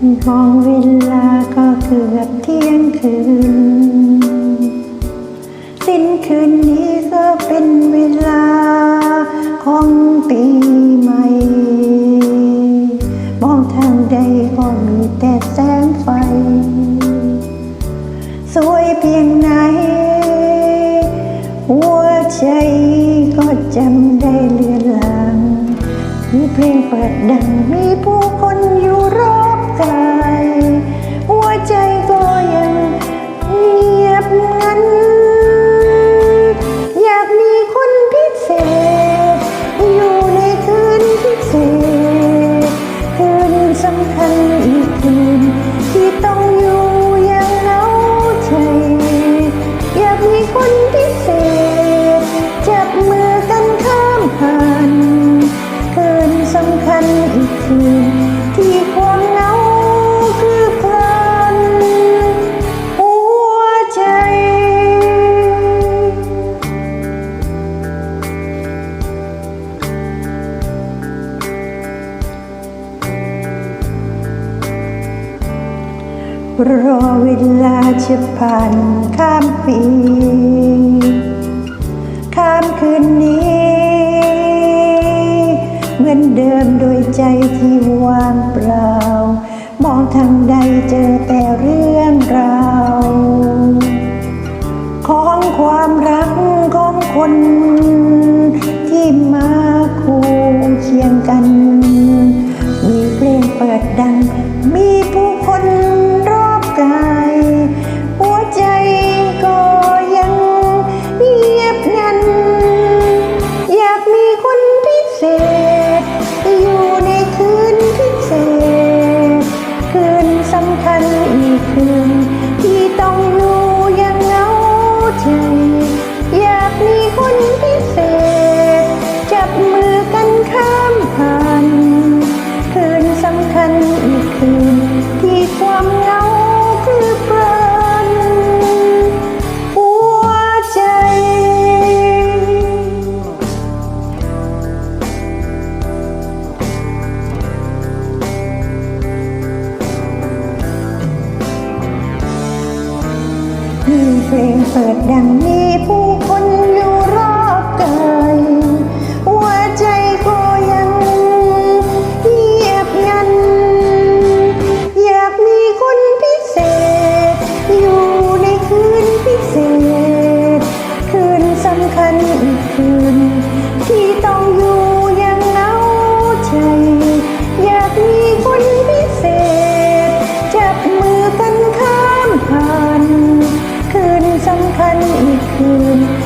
มองเวลาก็เกือบเที่ยงคืน สิ้นคืนนี้ก็เป็นเวลาของปีใหม่ มองทางใดก็มีแต่แสงไฟ สวยเพียงไหน หัวใจก็จำได้เลือนลาง มีเพลงเปิดดังมีผู้คนอยู่รอ บกายหัวใจก็ยังเงียบงัน อยากมีคนพิเศษ อยู่ในคืนพิเศษ คืนสำคัญอีกคืนที่ต้องอยู่อย่างเหงาใจ อยากมีคนพิเศษ จับมือกันข้ามผ่าน คืนสำคัญอีกคืนที่ความ รอเวลาจะผ่านข้ามปี ข้ามคืนนี้ เหมือนเดิมโดยใจที่ว่างเปล่า มองทางใดเจอแต่เรื่องราว ของความรักของคน คืนที่ต้องดูยังเหงาใจ อยากมีคนพิเศษ จับมือกันข้ามผ่านคืนสำคัญอีกคืน เพลงเปิดดังมีผู้ คันอีกคืน